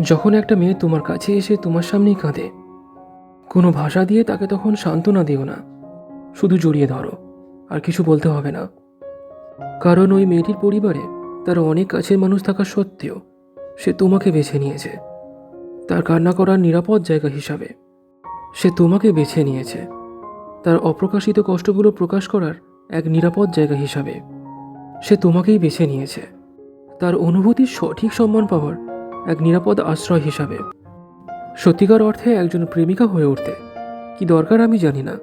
যখন একটা মেয়ে তোমার কাছে এসে তোমার সামনেই কাঁদে, কোনো ভাষা দিয়ে তাকে তখন সান্ত্বনা দিও না। শুধু জড়িয়ে ধরো, আর কিছু বলতে হবে না। কারণ ওই মেয়েটির পরিবারে তার অনেক কাছের মানুষ থাকা সত্ত্বেও সে তোমাকে বেছে নিয়েছে। তার কান্না করার নিরাপদ জায়গা হিসাবে সে তোমাকে বেছে নিয়েছে। তার অপ্রকাশিত কষ্টগুলো প্রকাশ করার এক নিরাপদ জায়গা হিসাবে সে তোমাকেই বেছে নিয়েছে। তার অনুভূতির সঠিক সম্মান পাওয়ার এক নিরাপদ আশ্রয় হিসাবে। সত্যিকার অর্থে একজন প্রেমিকা হয়ে উঠতে। কি দরকার আমি জানি না।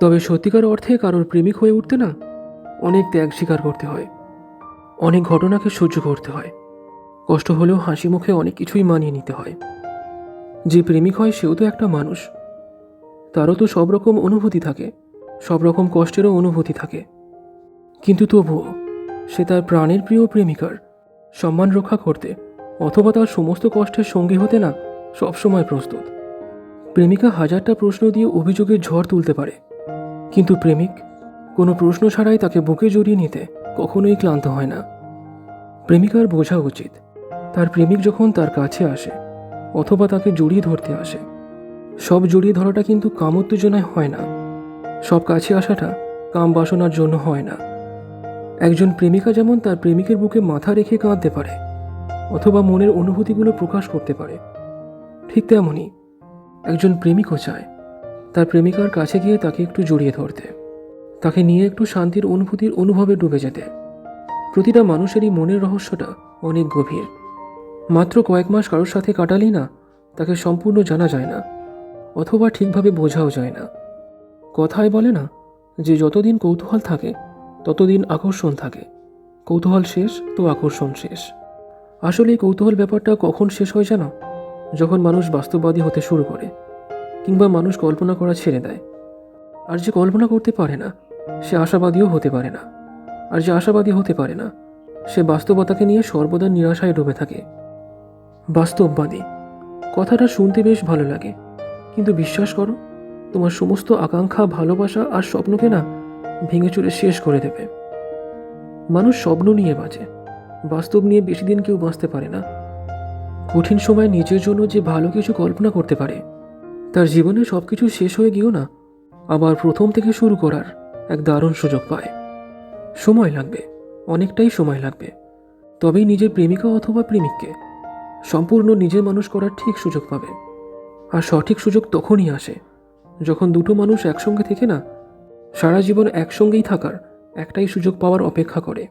তবে সত্যিকার অর্থে কারোর প্রেমিক হয়ে উঠতে না অনেক ত্যাগ স্বীকার করতে হয়। অনেক ঘটনাকে সহ্য করতে হয়। কষ্ট হলেও হাসি মুখে অনেক কিছুই মানিয়ে নিতে হয়। যে প্রেমিক হয় সেও তো একটা মানুষ। তারও তো সব রকম অনুভূতি থাকে, সব রকম কষ্টেরও অনুভূতি থাকে। কিন্তু তবুও সে তার প্রাণের প্রিয় প্রেমিকার সম্মান রক্ষা করতে অথবা তার সমস্ত কষ্টের সঙ্গী হতে না সবসময় প্রস্তুত। প্রেমিকা হাজারটা প্রশ্ন দিয়ে অভিযোগের ঝড় তুলতে পারে। কিন্তু প্রেমিক, কোনো প্রশ্ন ছাড়াই তাকে বুকে জড়িয়ে নিতে কখনোই ক্লান্ত হয় না। প্রেমিকার বোঝা উচিত, তার প্রেমিক যখন তার কাছে আসে, অথবা তাকে জড়িয়ে ধরতে আসে। সব জড়িয়ে ধরাটা কিন্তু কাম উত্তেজনায় হয় না। সব কাছে আসাটা কাম বাসনার জন্য হয় না। একজন প্রেমিকা যেমন তার প্রেমিকের বুকে মাথা রেখে কাঁদতে পারে অথবা মনের অনুভূতিগুলো প্রকাশ করতে পারে। ঠিক তেমনই একজন প্রেমিকও চায়। তার প্রেমিকার কাছে গিয়ে তাকে একটু জড়িয়ে ধরতে। তাকে নিয়ে একটু শান্তির অনুভূতির অনুভবে ডুবে যেতে। প্রতিটা মানুষেরই মনের রহস্যটা অনেক গভীর। মাত্র কয়েক মাস কারোর সাথে কাটালেই না, তাকে সম্পূর্ণ জানা যায় না, অথবা ঠিকভাবে বোঝাও যায় না। কথায় বলে না যে যতদিন কৌতূহল থাকে, ততদিন আকর্ষণ থাকে। কৌতূহল শেষ তো আকর্ষণ শেষ। আসলে এই কৌতূহল ব্যাপারটা কখন শেষ হয় জানো? যখন মানুষ বাস্তববাদী হতে শুরু করে, কিংবা মানুষ কল্পনা করা ছেড়ে দেয়। আর যে কল্পনা করতে পারে না, সে আশাবাদীও হতে পারে না। আর যে আশাবাদী হতে পারে না, সে বাস্তবতাকে নিয়ে সর্বদা নিরাশায় ডুবে থাকে। বাস্তববাদী, কথাটা শুনতে বেশ ভালো লাগে। কিন্তু বিশ্বাস করো, তোমার সমস্ত আকাঙ্ক্ষা, ভালোবাসা আর স্বপ্নকে না ভেঙে চুরে শেষ করে দেবে। মানুষ স্বপ্ন নিয়ে বাঁচে বাস্তব নিয়ে বেশি দিন কেউ বাঁচতে পারে না। কঠিন সময় নিজের জন্য যে ভালো কিছু কল্পনা করতে পারে, তার জীবনে সব কিছু শেষ হয়ে গিয়েও না, আবার প্রথম থেকে শুরু করার এক দারুণ সুযোগ পায়। সময় লাগবে, অনেকটাই সময় লাগবে। তবেই নিজের প্রেমিকা অথবা প্রেমিককে সম্পূর্ণ নিজের মানুষ করার ঠিক সুযোগ পাবে। আর সঠিক সুযোগ তখনই আসে, যখন দুটো মানুষ একসঙ্গে থেকে না, সারা জীবন একসঙ্গেই থাকার একটাই সুযোগ পাওয়ার অপেক্ষা করে।